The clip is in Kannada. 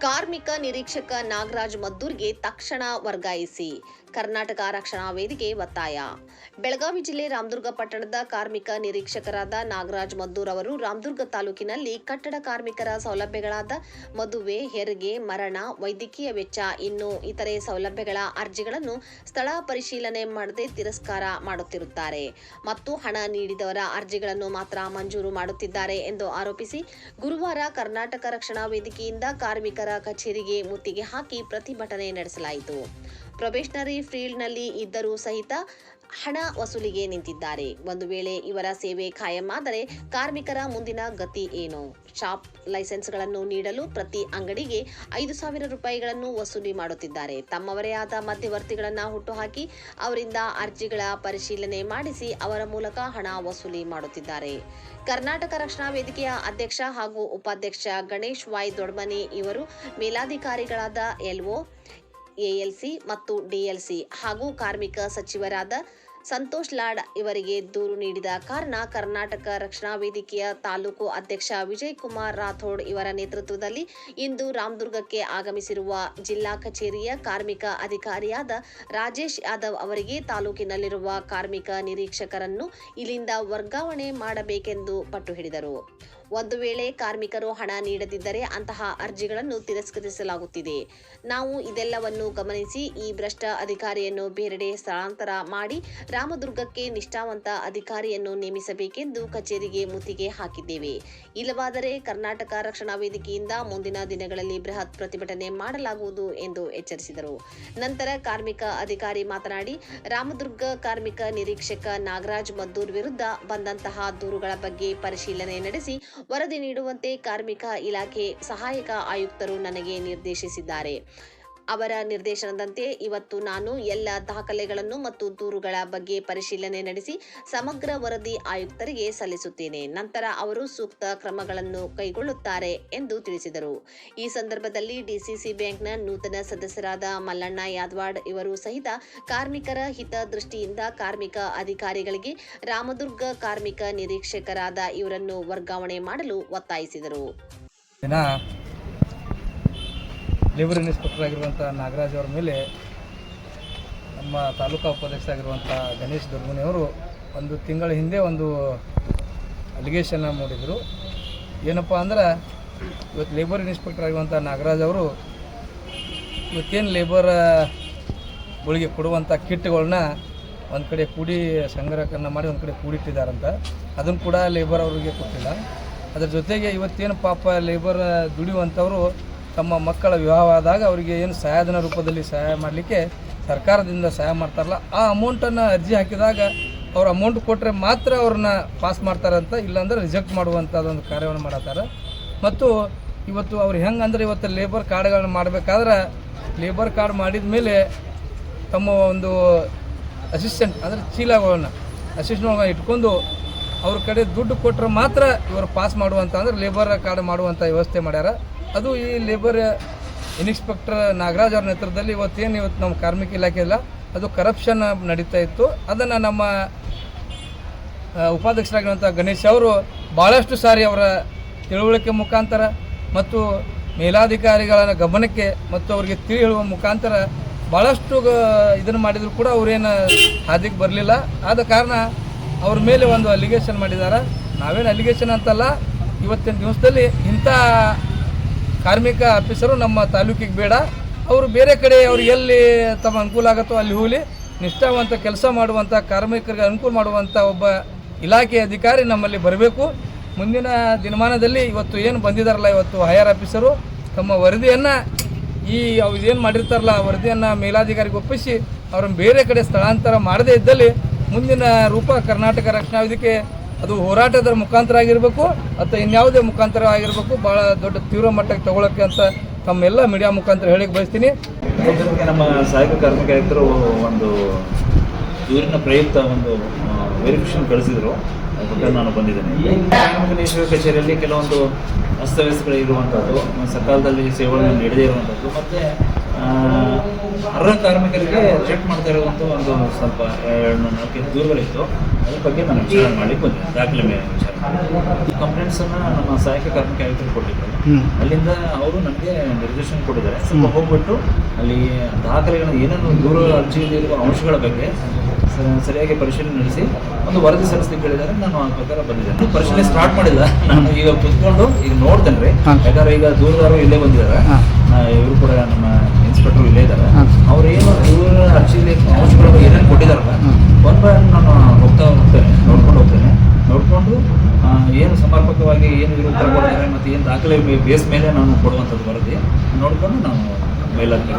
ಕಾರ್ಮಿಕ ನಿರೀಕ್ಷಕ ನಾಗರಾಜ್ ಮದ್ದೂರ್ಗೆ ತಕ್ಷಣ ವರ್ಗಾಯಿಸಿ. ಕರ್ನಾಟಕ ರಕ್ಷಣಾ ವೇದಿಕೆ ಒತ್ತಾಯ. ಬೆಳಗಾವಿ ಜಿಲ್ಲೆ ರಾಮದುರ್ಗ ಪಟ್ಟಣದ ಕಾರ್ಮಿಕ ನಿರೀಕ್ಷಕರಾದ ನಾಗರಾಜ್ ಮದ್ದೂರ್ ಅವರು ರಾಮದುರ್ಗ ತಾಲೂಕಿನಲ್ಲಿ ಕಟ್ಟಡ ಕಾರ್ಮಿಕರ ಸೌಲಭ್ಯಗಳಾದ ಮದುವೆ, ಹೆರಿಗೆ, ಮರಣ, ವೈದ್ಯಕೀಯ ವೆಚ್ಚ, ಇನ್ನು ಇತರೆ ಸೌಲಭ್ಯಗಳ ಅರ್ಜಿಗಳನ್ನು ಸ್ಥಳ ಪರಿಶೀಲನೆ ಮಾಡದೆ ತಿರಸ್ಕಾರ ಮಾಡುತ್ತಿರುತ್ತಾರೆ. ಮತ್ತು ಹಣ ನೀಡಿದವರ ಅರ್ಜಿಗಳನ್ನು ಮಾತ್ರ ಮಂಜೂರು ಮಾಡುತ್ತಿದ್ದಾರೆ ಎಂದು ಆರೋಪಿಸಿ ಗುರುವಾರ ಕರ್ನಾಟಕ ರಕ್ಷಣಾ ವೇದಿಕೆಯಿಂದ ಕಾರ್ಮಿಕರ ಕಚೇರಿಗೆ ಮುತ್ತಿಗೆ ಹಾಕಿ ಪ್ರತಿಭಟನೆ ನಡೆಸಲಾಯಿತು. ಪ್ರೊಬೇಷನರಿ ಫೀಲ್ಡ್ನಲ್ಲಿ ಇದ್ದರೂ ಸಹಿತ ಹಣ ವಸೂಲಿಗೆ ನಿಂತಿದ್ದಾರೆ. ಒಂದು ವೇಳೆ ಇವರ ಸೇವೆ ಖಾಯಂ ಆದರೆ ಕಾರ್ಮಿಕರ ಮುಂದಿನ ಗತಿ ಏನು? ಶಾಪ್ ಲೈಸೆನ್ಸ್ಗಳನ್ನು ನೀಡಲು ಪ್ರತಿ ಅಂಗಡಿಗೆ ಐದು ಸಾವಿರ ರೂಪಾಯಿಗಳನ್ನು ವಸೂಲಿ ಮಾಡುತ್ತಿದ್ದಾರೆ. ತಮ್ಮವರೇ ಆದ ಮಧ್ಯವರ್ತಿಗಳನ್ನು ಹುಟ್ಟುಹಾಕಿ ಅವರಿಂದ ಅರ್ಜಿಗಳ ಪರಿಶೀಲನೆ ಮಾಡಿಸಿ ಅವರ ಮೂಲಕ ಹಣ ವಸೂಲಿ ಮಾಡುತ್ತಿದ್ದಾರೆ. ಕರ್ನಾಟಕ ರಕ್ಷಣಾ ವೇದಿಕೆಯ ಅಧ್ಯಕ್ಷ ಹಾಗೂ ಉಪಾಧ್ಯಕ್ಷ ಗಣೇಶ್ ವಾಯ್ ದೊಡ್ಮನಿ ಇವರು ಮೇಲಾಧಿಕಾರಿಗಳಾದ ಎಲ್ಒ ಎಎಲ್ಸಿ ಮತ್ತು ಡಿಎಲ್ಸಿ ಹಾಗೂ ಕಾರ್ಮಿಕ ಸಚಿವರಾದ ಸಂತೋಷ್ ಲಾಡ್ ಇವರಿಗೆ ದೂರು ನೀಡಿದ ಕಾರಣ ಕರ್ನಾಟಕ ರಕ್ಷಣಾ ವೇದಿಕೆಯ ತಾಲೂಕು ಅಧ್ಯಕ್ಷ ವಿಜಯ್ ಕುಮಾರ್ ರಾಥೋಡ್ ಇವರ ನೇತೃತ್ವದಲ್ಲಿ ಇಂದು ರಾಮದುರ್ಗಕ್ಕೆ ಆಗಮಿಸಿರುವ ಜಿಲ್ಲಾ ಕಚೇರಿಯ ಕಾರ್ಮಿಕ ಅಧಿಕಾರಿಯಾದ ರಾಜೇಶ್ ಯಾದವ್ ಅವರಿಗೆ ತಾಲೂಕಿನಲ್ಲಿರುವ ಕಾರ್ಮಿಕ ನಿರೀಕ್ಷಕರನ್ನು ಇಲ್ಲಿಂದ ವರ್ಗಾವಣೆ ಮಾಡಬೇಕೆಂದು ಪಟ್ಟು ಹಿಡಿದರು. ಒಂದು ವೇಳೆ ಕಾರ್ಮಿಕರು ಹಣ ನೀಡದಿದ್ದರೆ ಅಂತಹ ಅರ್ಜಿಗಳನ್ನು ತಿರಸ್ಕರಿಸಲಾಗುತ್ತಿದೆ. ನಾವು ಇದೆಲ್ಲವನ್ನು ಗಮನಿಸಿ ಈ ಭ್ರಷ್ಟ ಅಧಿಕಾರಿಯನ್ನು ಬೇರೆಡೆ ಸ್ಥಳಾಂತರ ಮಾಡಿ ರಾಮದುರ್ಗಕ್ಕೆ ನಿಷ್ಠಾವಂತ ಅಧಿಕಾರಿಯನ್ನು ನೇಮಿಸಬೇಕೆಂದು ಕಚೇರಿಗೆ ಮುತ್ತಿಗೆ ಹಾಕಿದ್ದೇವೆ. ಇಲ್ಲವಾದರೆ ಕರ್ನಾಟಕ ರಕ್ಷಣಾ ವೇದಿಕೆಯಿಂದ ಮುಂದಿನ ದಿನಗಳಲ್ಲಿ ಬೃಹತ್ ಪ್ರತಿಭಟನೆ ಮಾಡಲಾಗುವುದು ಎಂದು ಎಚ್ಚರಿಸಿದರು. ನಂತರ ಕಾರ್ಮಿಕ ಅಧಿಕಾರಿ ಮಾತನಾಡಿ, ರಾಮದುರ್ಗ ಕಾರ್ಮಿಕ ನಿರೀಕ್ಷಕ ನಾಗರಾಜ್ ಮದ್ದೂರ್ ವಿರುದ್ಧ ಬಂದಂತಹ ದೂರುಗಳ ಬಗ್ಗೆ ಪರಿಶೀಲನೆ ನಡೆಸಿ ವರದಿ ನೀಡುವಂತೆ ಕಾರ್ಮಿಕ ಇಲಾಖೆ ಸಹಾಯಕ ಆಯುಕ್ತರು ನನಗೆ ನಿರ್ದೇಶಿಸಿದ್ದಾರೆ. ಅವರ ನಿರ್ದೇಶನದಂತೆ ಇವತ್ತು ನಾನು ಎಲ್ಲ ದಾಖಲೆಗಳನ್ನು ಮತ್ತು ದೂರುಗಳ ಬಗ್ಗೆ ಪರಿಶೀಲನೆ ನಡೆಸಿ ಸಮಗ್ರ ವರದಿ ಆಯುಕ್ತರಿಗೆ ಸಲ್ಲಿಸುತ್ತೇನೆ. ನಂತರ ಅವರು ಸೂಕ್ತ ಕ್ರಮಗಳನ್ನು ಕೈಗೊಳ್ಳುತ್ತಾರೆ ಎಂದು ತಿಳಿಸಿದರು. ಈ ಸಂದರ್ಭದಲ್ಲಿ ಡಿಸಿಸಿ ಬ್ಯಾಂಕ್ನ ನೂತನ ಸದಸ್ಯರಾದ ಮಲ್ಲಣ್ಣ ಯಾದವಾಡ್ ಇವರು ಸಹಿತ ಕಾರ್ಮಿಕರ ಹಿತದೃಷ್ಟಿಯಿಂದ ಕಾರ್ಮಿಕ ಅಧಿಕಾರಿಗಳಿಗೆ ರಾಮದುರ್ಗ ಕಾರ್ಮಿಕ ನಿರೀಕ್ಷಕರಾದ ಇವರನ್ನು ವರ್ಗಾವಣೆ ಮಾಡಲು ಒತ್ತಾಯಿಸಿದರು. ಲೇಬರ್ ಇನ್ಸ್ಪೆಕ್ಟರ್ ಆಗಿರುವಂಥ ನಾಗರಾಜ್ ಅವರ ಮೇಲೆ ನಮ್ಮ ತಾಲೂಕಾ ಉಪಾಧ್ಯಕ್ಷ ಆಗಿರುವಂಥ ಗಣೇಶ್ ದುರ್ಗುನಿ ಅವರು ಒಂದು ತಿಂಗಳ ಹಿಂದೆ ಒಂದು ಅಲಿಗೇಷನ್ನ ಮೂಡಿದರು. ಏನಪ್ಪ ಅಂದ್ರೆ ಇವತ್ತು ಲೇಬರ್ ಇನ್ಸ್ಪೆಕ್ಟರ್ ಆಗಿರುವಂಥ ನಾಗರಾಜ್ ಅವರು ಇವತ್ತೇನು ಲೇಬರ್ ಗಳಿಗೆ ಕೊಡುವಂಥ ಕಿಟ್ಗಳನ್ನ ಒಂದು ಕಡೆ ಕೂಡಿ ಸಂಗ್ರಹಕರಣ ಮಾಡಿ ಒಂದು ಕಡೆ ಕೂಡಿಟ್ಟಿದ್ದಾರಂತ. ಅದನ್ನು ಕೂಡ ಲೇಬರ್ ಅವರಿಗೆ ಕೊಟ್ಟಿಲ್ಲ. ಅದರ ಜೊತೆಗೆ ಇವತ್ತೇನು ಪಾಪ ಲೇಬರ್ ದುಡಿಯುವಂಥವರು ತಮ್ಮ ಮಕ್ಕಳ ವಿವಾಹ ಆದಾಗ ಅವರಿಗೆ ಏನು ಸಹಾಯಧನ ರೂಪದಲ್ಲಿ ಸಹಾಯ ಮಾಡಲಿಕ್ಕೆ ಸರ್ಕಾರದಿಂದ ಸಹಾಯ ಮಾಡ್ತಾರಲ್ಲ, ಆ ಅಮೌಂಟನ್ನು ಅರ್ಜಿ ಹಾಕಿದಾಗ ಅವ್ರ ಅಮೌಂಟ್ ಕೊಟ್ಟರೆ ಮಾತ್ರ ಅವ್ರನ್ನ ಪಾಸ್ ಮಾಡ್ತಾರಂತ ಇಲ್ಲಾಂದ್ರೆ ರಿಜೆಕ್ಟ್ ಮಾಡುವಂಥದ್ದೊಂದು ಕಾರ್ಯವನ್ನು ಮಾಡತ್ತಾರೆ. ಮತ್ತು ಇವತ್ತು ಅವ್ರು ಹೆಂಗೆ ಅಂದ್ರೆ ಇವತ್ತು ಲೇಬರ್ ಕಾರ್ಡ್ಗಳನ್ನ ಮಾಡಬೇಕಾದ್ರೆ ಲೇಬರ್ ಕಾರ್ಡ್ ಮಾಡಿದ ಮೇಲೆ ತಮ್ಮ ಒಂದು ಅಸಿಸ್ಟೆಂಟ್ ಅಂದರೆ ಚೀಲಗಳನ್ನ ಒಳಗೆ ಇಟ್ಕೊಂಡು ಅವ್ರ ಕಡೆ ದುಡ್ಡು ಕೊಟ್ಟರೆ ಮಾತ್ರ ಇವರು ಪಾಸ್ ಮಾಡುವಂಥ ಅಂದ್ರೆ ಲೇಬರ್ ಕಾರ್ಡ್ ಮಾಡುವಂಥ ವ್ಯವಸ್ಥೆ ಮಾಡ್ಯಾರ. ಅದು ಈ ಲೇಬರ್ ಇನ್ಸ್ಪೆಕ್ಟರ್ ನಾಗರಾಜ್ ಅವ್ರ ನೇತೃತ್ವದಲ್ಲಿ ಇವತ್ತೇನು ಇವತ್ತು ನಮ್ಮ ಕಾರ್ಮಿಕ ಇಲಾಖೆ ಇಲ್ಲ, ಅದು ಕರಪ್ಷನ್ ನಡೀತಾ ಇತ್ತು. ಅದನ್ನು ನಮ್ಮ ಉಪಾಧ್ಯಕ್ಷರಾಗಿರುವಂಥ ಗಣೇಶ್ ಅವರು ಭಾಳಷ್ಟು ಸಾರಿ ಅವರ ತಿಳುವಳಿಕೆ ಮುಖಾಂತರ ಮತ್ತು ಮೇಲಾಧಿಕಾರಿಗಳ ಗಮನಕ್ಕೆ ಮತ್ತು ಅವರಿಗೆ ತಿಳಿ ಹೇಳುವ ಮುಖಾಂತರ ಭಾಳಷ್ಟು ಇದನ್ನು ಮಾಡಿದರೂ ಕೂಡ ಅವರೇನು ಹಾದಿಗೆ ಬರಲಿಲ್ಲ. ಆದ ಕಾರಣ ಅವ್ರ ಮೇಲೆ ಒಂದು ಅಲಿಗೇಷನ್ ಮಾಡಿದ್ದಾರೆ ನಾವೇನು ಅಲಿಗೇಷನ್ ಅಂತಲ್ಲ, ಇವತ್ತಿನ ದಿವಸದಲ್ಲಿ ಇಂಥ ಕಾರ್ಮಿಕ ಆಫೀಸರು ನಮ್ಮ ತಾಲೂಕಿಗೆ ಬೇಡ. ಅವರು ಬೇರೆ ಕಡೆ ಅವ್ರು ಎಲ್ಲಿ ತಮ್ಮ ಅನುಕೂಲ ಆಗುತ್ತೋ ಅಲ್ಲಿ ಹೋಗಲಿ. ನಿಷ್ಠಾವಂತ ಕೆಲಸ ಮಾಡುವಂಥ ಕಾರ್ಮಿಕರಿಗೆ ಅನುಕೂಲ ಮಾಡುವಂಥ ಒಬ್ಬ ಇಲಾಖೆ ಅಧಿಕಾರಿ ನಮ್ಮಲ್ಲಿ ಬರಬೇಕು. ಮುಂದಿನ ದಿನಮಾನದಲ್ಲಿ ಇವತ್ತು ಏನು ಬಂದಿದ್ದಾರಲ್ಲ ಇವತ್ತು ಹೈಯರ್ ಆಫೀಸರು ತಮ್ಮ ವರದಿಯನ್ನು ಈ ಅವ್ರು ಏನು ಮಾಡಿರ್ತಾರಲ್ಲ, ಆ ವರದಿಯನ್ನು ಮೇಲಾಧಿಕಾರಿಗೆ ಒಪ್ಪಿಸಿ, ಅವರನ್ನು ಬೇರೆ ಕಡೆ ಸ್ಥಳಾಂತರ ಮಾಡದೇ ಇದ್ದಲ್ಲಿ ಮುಂದಿನ ರೂಪ ಕರ್ನಾಟಕ ರಕ್ಷಣಾ ವೇದಿಕೆ ಅದು ಹೋರಾಟದ ಮುಖಾಂತರ ಆಗಿರಬೇಕು ಅಥವಾ ಇನ್ಯಾವುದೇ ಮುಖಾಂತರ ಆಗಿರಬೇಕು ಭಾಳ ದೊಡ್ಡ ತೀವ್ರ ಮಟ್ಟಕ್ಕೆ ತಗೊಳಕ್ಕೆ ಅಂತ ತಮ್ಮೆಲ್ಲ ಮೀಡಿಯಾ ಮುಖಾಂತರ ಹೇಳಿಕ್ಕೆ ಬಯಸ್ತೀನಿ. ನಮ್ಮ ಸಹಾಯಕ ಕಾರ್ಮಿಕ ಆಯುಕ್ತರು ಒಂದು ದೂರಿನ ಪ್ರಯುಕ್ತ ಒಂದು ವೆರಿಫಿಕೇಶನ್ ಕಳಿಸಿದ್ರು. ನಾನು ಬಂದಿದ್ದೇನೆ. ಕಚೇರಿಯಲ್ಲಿ ಕೆಲವೊಂದು ಅಸ್ತವ್ಯಸ್ತಗಳು ಇರುವಂಥದ್ದು ಸಕಾಲದಲ್ಲಿ ಸೇವೆಗಳನ್ನು ನೀಡದೇ ಇರುವಂಥದ್ದು, ಮತ್ತು ಅರ್ಹ ಕಾರ್ಮಿಕರಿಗೆ ಚೆಕ್ ಮಾಡ್ತಾ ಇರುವಂಥ ಒಂದು ಸ್ವಲ್ಪ ನಾಲ್ಕೈದು ದೂರುಗಳಿತ್ತು ಅದ್ರ ಬಗ್ಗೆ ನಾನು ವಿಚಾರಣೆ ಮಾಡ್ಲಿಕ್ಕೆ ಬಂದೆ ದಾಖಲೆ ಮೇಲೆ ಕಂಪ್ಲೇಂಟ್ಸ್ ಅನ್ನ ನಮ್ಮ ಸಹಾಯಕ ಕಾರ್ಮಿಕ ಆಯುಕ್ತರು ಕೊಟ್ಟಿದ್ರು ಅಲ್ಲಿಂದ ಅವರು ನಮಗೆ ನಿರ್ದೇಶನ ಕೊಟ್ಟಿದ್ದಾರೆ. ಸ್ವಲ್ಪ ಹೋಗ್ಬಿಟ್ಟು ಅಲ್ಲಿ ದಾಖಲೆಗಳ ಏನೇನು ದೂರ ಅರ್ಜಿಯಲ್ಲಿರುವ ಅಂಶಗಳ ಬಗ್ಗೆ ಸರಿಯಾಗಿ ಪರಿಶೀಲನೆ ನಡೆಸಿ ಒಂದು ವರದಿ ಸಲ್ಲಿಸಿ ಹೇಳಿದ್ದಾರೆ. ನಾನು ಆ ಪ್ರಕಾರ ಬಂದಿದ್ದೇನೆ. ಪರಿಶೀಲನೆ ಸ್ಟಾರ್ಟ್ ಮಾಡಿಲ್ಲ. ನಾನು ಈಗ ಕುತ್ಕೊಂಡು ಈಗ ನೋಡ್ತೇನೆ ರೀ. ಯಾಕಂದ್ರೆ ಈಗ ದೂರದಾರರು ಇಲ್ಲೇ ಬಂದಿದ್ದಾರೆ. ಇವರು ಕೂಡ ನಮ್ಮ ಇನ್ಸ್ಪೆಕ್ಟರ್ ಇಲ್ಲೇ ಇದ್ದಾರೆ ಅವ್ರು ಏನು ಇವ್ರ ಅರ್ಜಿಲಿ ಅಂಶಗಳು ಏನೇನು ಕೊಟ್ಟಿದಾರಲ್ಲ ಒಂದು ಬಾರಿ ನಾನು ಹೋಗ್ತಾ ಹೋಗ್ತೇನೆ ನೋಡ್ಕೊಂಡು ಹೋಗ್ತೇನೆ. ನೋಡಿಕೊಂಡು ಏನು ಸಮರ್ಪಕವಾಗಿ ಏನು ಇವರು ಕೊಡ್ತಾರೆ ಮತ್ತು ಏನು ದಾಖಲೆ ಬೇಸ್ ಮೇಲೆ ನಾನು ಕೊಡುವಂಥದ್ದು ವರದಿ ನೋಡಿಕೊಂಡು ನಾವು ಮೇಲಾಗ್ತೇನೆ